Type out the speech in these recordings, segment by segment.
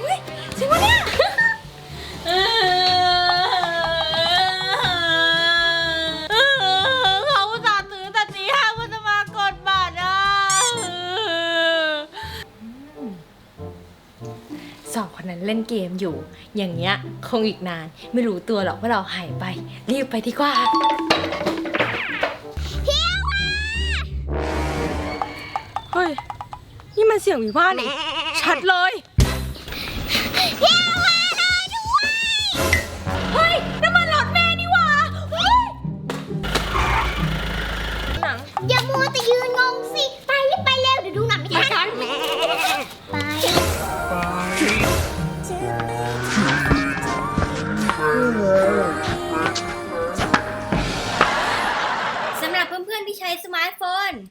อุ๊ยจริงปะเนี่ย เขาอุตส่าห์ตื่นแต่ตีห้าเพื่อจะมากดบัตรอะสองคนนั้นเล่นเกมอยู่ อย่างเงี้ยคงอีกนาน ไม่รู้ตัวหรอกว่าเราหายไป รีบไปดีกว่า เสียงวิว่านี่ชัดเลย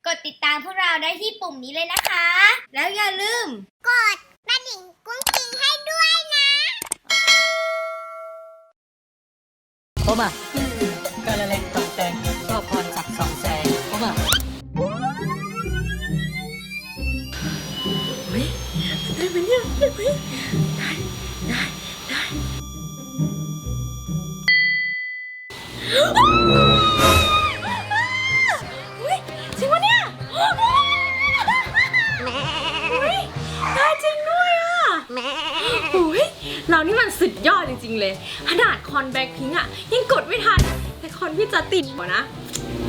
กดติดตามพวกเราได้ที่ปุ่มนี้เลยนะคะ แล้วอย่าลืม กดกระดิ่งกุ้งกิ้งให้ด้วยนะ โอมากาละเล็กตองแตงก็พรศักดิ์สองแสงโอมาได้ไหมเนี่ยได้ไหมได้ได้ได้ เรานี่มันสุดยอดจริง ๆ เลยขนาดคอนแบ็คพิงอะยังกดไม่ทัน แต่คอนพี่จะติดหมดนะ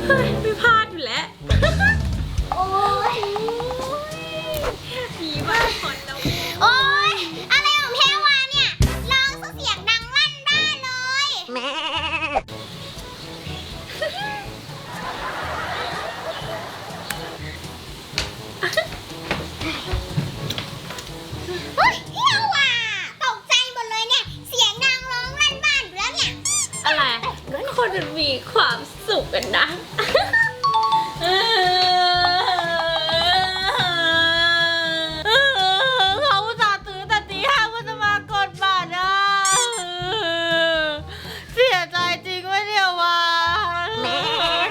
เฮ้ยไม่พลาดอยู่แล้ว มีความสุขกันนะเขาอุตส่าห์ตื่นแต่ตีห้าเพื่อจะมากดบัตรอะเสียใจจริงวะเนี่ยวะ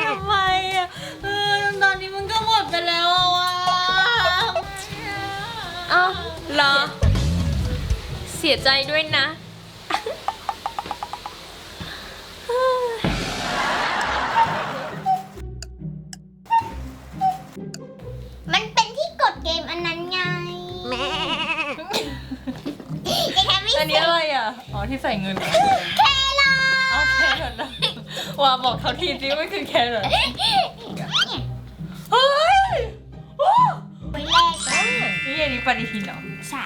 ทำไมอะเออตอนนี้มันก็หมดไปแล้วอะวะเอ้าเหรอ เสียใจด้วยนะ ที่ใส่เงินแครออ๋อแครอทนะว่าบอกเขาทีสิว่าคือแครอทเฮ้ยโอ้ทไปแรกเลยนี่อันนี้ปฏิทินเหรอใช่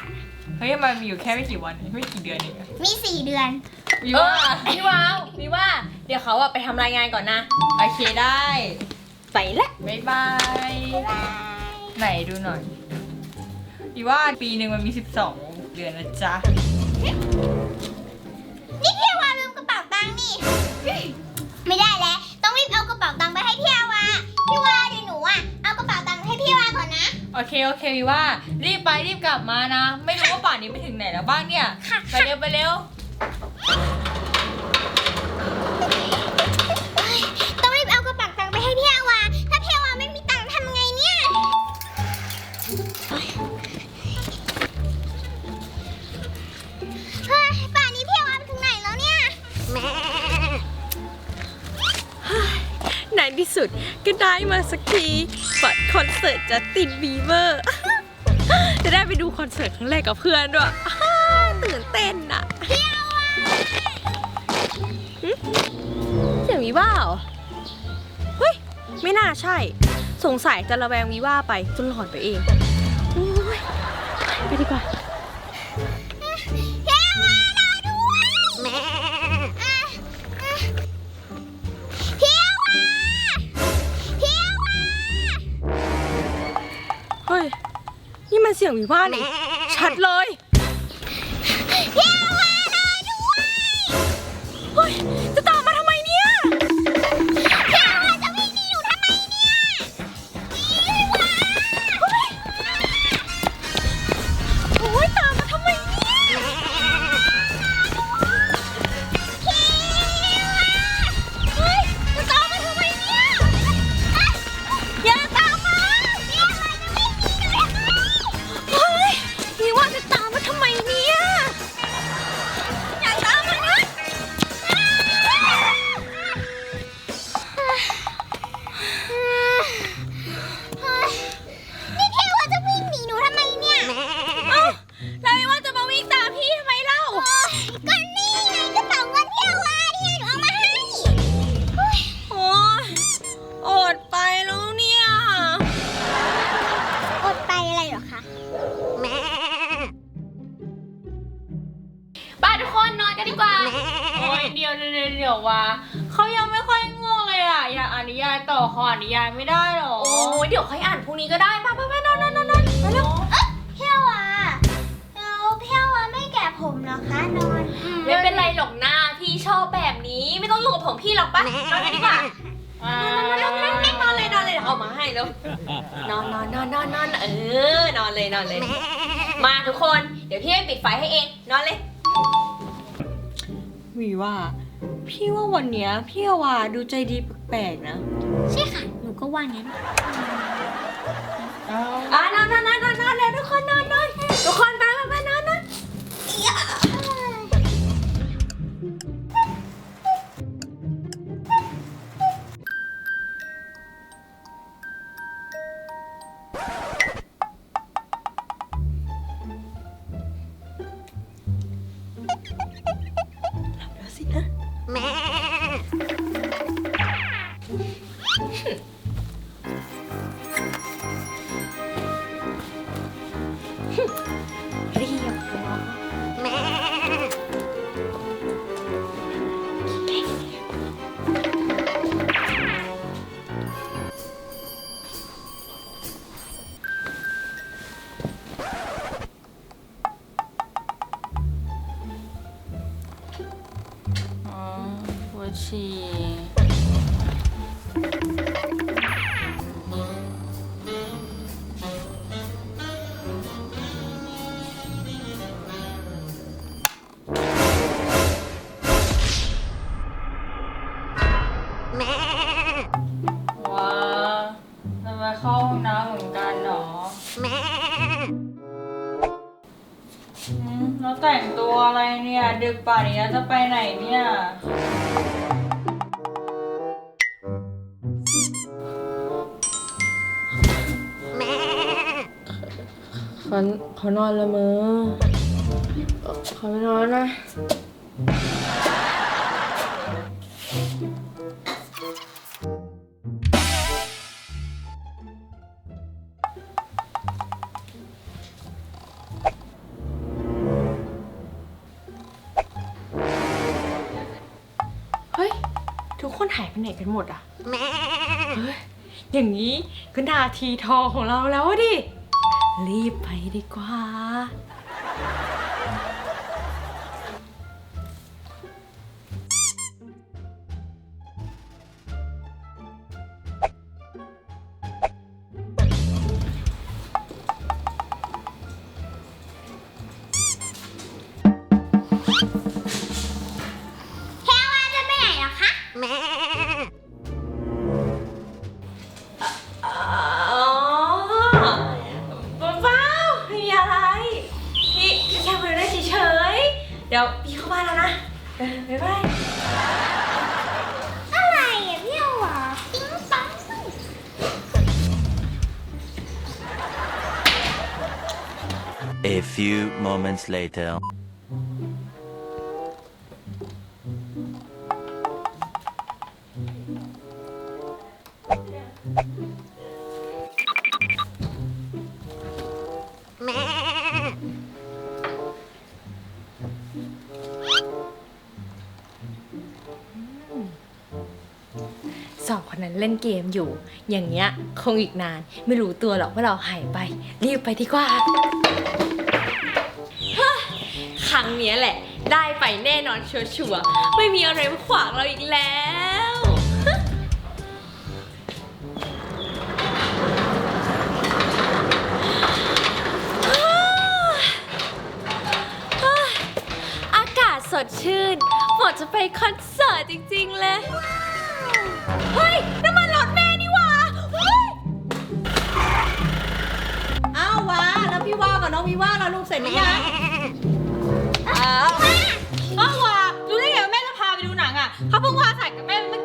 เฮ้ยมันมีอยู่แค่ไม่กี่วันเองไม่กี่เดือนเองอะมีสี่เดือนวิว่าพี่ว้าวพี่ว่า เดี๋ยวเขาอะไปทำรายงานก่อนนะ โอเคได้ไปละบ๊ายบาย ไหนดูหน่อยพี่ว่าปีหนึ่งมันมี 12 เดือนนะจ๊ะ นี่พี่วาลืมกระเป๋าตังค์นี่ ไม่ได้แล้ว ต้องรีบเอากระเป๋าตังค์ไปให้พี่วา พี่วาเดี๋ยวหนูอะ เอากระเป๋าตังค์ไปให้พี่วาก่อนนะ โอเคโอเควิว่ารีบไปรีบกลับมานะ ไม่รู้ว่าป่านนี้ไปถึงไหนแล้วบ้างเนี่ยค่ะไปเร็วไปเร็ว มาสักทีบัตรคอนเสิร์ตจะติดบีเวอร์ จะได้ไปดูคอนเสิร์ตครั้งแรกกับเพื่อนด้วยตื่นเต้นอะหึเสียงวีว่าเหรอเฮ้ย ไม่น่าใช่ สงสัยจะระแวงวีว่าไปจนหลอนไปเองโอ้ยไปดีกว่า สียงวีว่านี่ชัดเลย วะเขายังไม่ค่อยง่วงเลยอะอยากอ่านนิยายต่อขออ่านนิยายไม่ได้หรอ โอ้ยเดี๋ยวค่อยอ่านพรุ่งนี้ก็ได้ไปไปไปนอนนอนนอนนอนมาเร็วเพี้ยวอะแล้วเพี้ยวอะไม่แกะผมเหรอคะนอนไม่เป็นไรหรอกหน้าพี่ชอบแบบนี้ไม่ต้องอยู่กับผมพี่หรอกปะนอนกันดีกว่าอ่านอนนอนนอนเลยนอนเลยเดี๋ยวเอามาให้แล้วนอนนอนนอนนอนนอนเออนอนเลยนอนเลย มาทุกคน เดี๋ยวพี่ให้ปิดไฟให้เอง นอนเลยวีว่า พี่ว่าวันเนี้ยพี่วาดูใจดีแปลกๆนะใช่ค่ะ หนูก็ว่างั้นอ่านอนนอนนอนนอนนอนเลยทุกคนนอนนอนทุกคนไปไปไปนอนน ดึกป่านนี้แล้วจะไปไหนเนี่ย เขาเขานอนละมือเขาไม่นอนนะ คนหายไปไหนกันหมดอะเฮ้ยอย่างนี้ก็นาทีทองของเราแล้วอะดิ รีบไปดีกว่า เดี๋ยวพี่เข้าบ้านแล้วนะเออบ๊ายบาย อะไรอะเพี้ยวอะปิ๊งปัง A few moments later. นั้นเล่นเกมอยู่ อย่างเงี้ยคงอีกนาน ไม่รู้ตัวหรอกว่าเราหายไป รีบไปดีกว่า ครั้งเนี้ยแหละ ได้ไปแน่นอนชัวร์ๆไม่มีอะไรมาขวางเราอีกแล้ว อากาศสดชื่นหมาะจะไปคอนเสิร์ตจริงๆเลย เฮ้ยน้ำมันรถเมย์นี่หว่าเฮ้ยอ้าววาแล้วพี่ว่ากับน้องวิว่าเราลูกเสร็จหรือยังอ้าวอ้าววารู้ได้ไงว่าแม่จะพาไปดูหนังอะเขาเพิ่งวาถ่ายกับแม่เมื่อ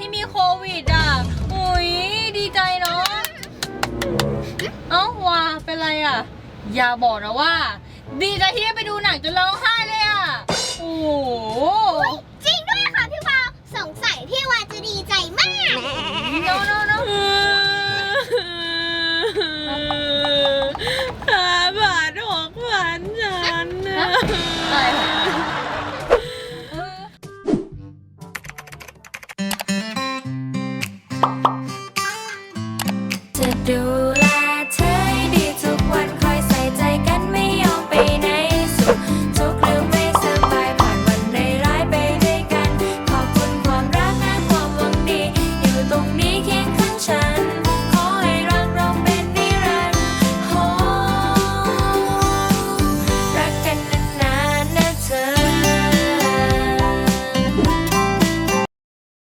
ที่มีโควิดอะ อุ้ยดีใจเนาะ เอ้าว่าเป็นไรอะ อย่าบอกนะว่า ดีใจที่ไปดูหนังจนร้องไห้เลยอะ โอ้